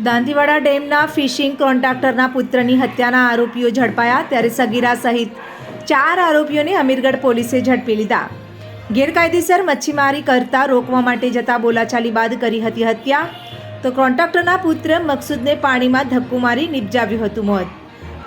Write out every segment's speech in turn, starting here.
દાંતીવાડા ડેમના ફિશિંગ કોન્ટ્રાક્ટરના પુત્રની હત્યાના આરોપીઓ ઝડપાયા ત્યારે સગીરા સહિત ચાર આરોપીઓને અમીરગઢ પોલીસે ઝડપી લીધા. ગેરકાયદેસર મચ્છીમારી કરતા રોકવા માટે જતા બોલાચાલી બાદ કરી હતી હત્યા. તો કોન્ટ્રાક્ટરના પુત્ર મકસૂદને પાણીમાં ધક્કો મારી નિપજાવ્યું હતું મોત.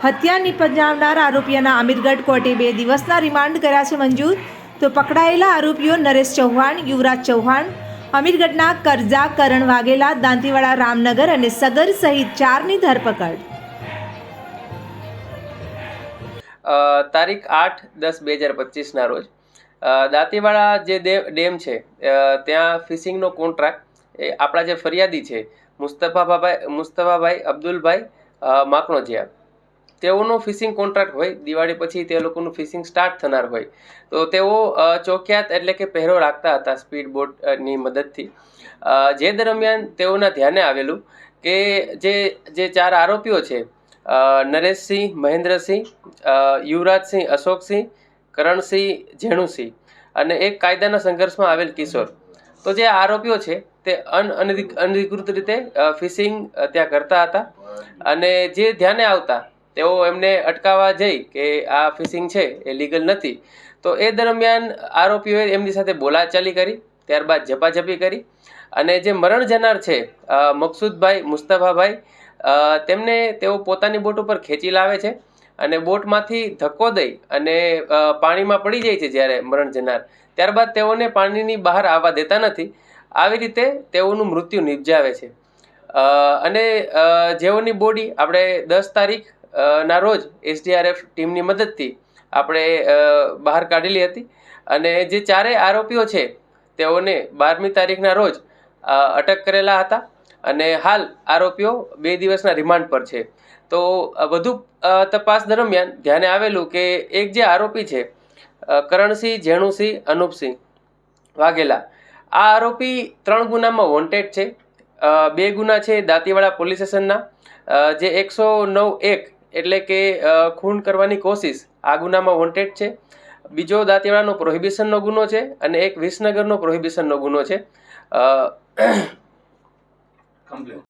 હત્યા નિપજાવનાર આરોપીઓના અમીરગઢ કોર્ટે બે દિવસના રિમાન્ડ કર્યા છે મંજૂર. તો પકડાયેલા આરોપીઓ નરેશ ચૌહાણ, યુવરાજ ચૌહાણ અમીરગઢના કરજા કરણ વાઘેલા, દાંતીવાડા રામનગર અને સગર સહિત ચારની ધરપકડ. તારીખ આઠ દસ બે હજાર પચીસના રોજ. દાંતીવાડા જે ડેમ છે ત્યાં ફિશિંગનો કોન્ટ્રાક્ટ, એ આપણા જે ફરિયાદી છે, મુસ્તફાભાઈ મુસ્તફાભાઈ અબ્દુલભાઈ માકણોજીયા. તેઓનો ફિશિંગ કોન્ટ્રાક્ટ હોય, દિવાળી પછી તે લોકોનું ફિશિંગ સ્ટાર્ટ થનાર હોય. તો તેઓ ચોખ્યાત એટલે કે પહેરો રાખતા હતા સ્પીડ બોટની મદદથી. જે દરમિયાન તેઓના ધ્યાને આવેલું કે જે જે ચાર આરોપીઓ છે નરેશસિંહ, મહેન્દ્રસિંહ યુવરાજસિંહ, અશોકસિંહ, કરણસિંહ ઝેણુસિંહ અને એક કાયદાના સંઘર્ષમાં આવેલ કિશોર. તો જે આરોપીઓ છે, તે અન અનધિકૃત રીતે ફિશિંગ ત્યાં કરતા હતા અને જે ધ્યાને આવતા તેઓ એમને અટકાવવા જઈ કે આ ફિશિંગ છે, એ લીગલ નથી. તો એ દરમિયાન આરોપીઓએ એમની સાથે બોલાચાલી કરી, ત્યારબાદ ઝપાઝપી કરી અને જે મરણ જનાર છે મકસૂદભાઈ મુસ્તફાભાઈ તેમને તેઓ પોતાની બોટ ઉપર ખેંચી લાવે છે અને બોટમાંથી ધક્કો દઈ અને પાણીમાં પડી જાય છે જ્યારે મરણ જનાર. ત્યારબાદ તેઓને પાણીની બહાર આવવા દેતા નથી. આવી રીતે તેઓનું મૃત્યુ નિપજાવે છે. અને જેઓની બોડી આપણે દસ તારીખ ના રોજ એસડીઆરએફ ટીમની મદદથી આપણે બહાર કાઢેલી હતી. અને જે ચારેય આરોપીઓ છે, તેઓને બારમી તારીખના રોજ અટક કરેલા હતા. અને હાલ આરોપીઓ બે દિવસના રિમાન્ડ પર છે. તો વધુ તપાસ દરમિયાન ધ્યાને આવેલું કે એક જે આરોપી છે કરણસિંહ ઝેણુસિંહ અનુપસિંહ વાઘેલા, આ આરોપી ત્રણ ગુનામાં વોન્ટેડ છે. બે ગુના છે દાંતીવાડા પોલીસ સ્ટેશનના. જે એકસો નવ એક એટલે કે ખૂન કરવાની કોશિશ આ ગુનામાં વોન્ટેડ છે. બીજો દાંતીવાડાનો પ્રોહિબિશનનો ગુનો છે અને એક વિસનગરનો પ્રોહિબિશનનો ગુનો છે.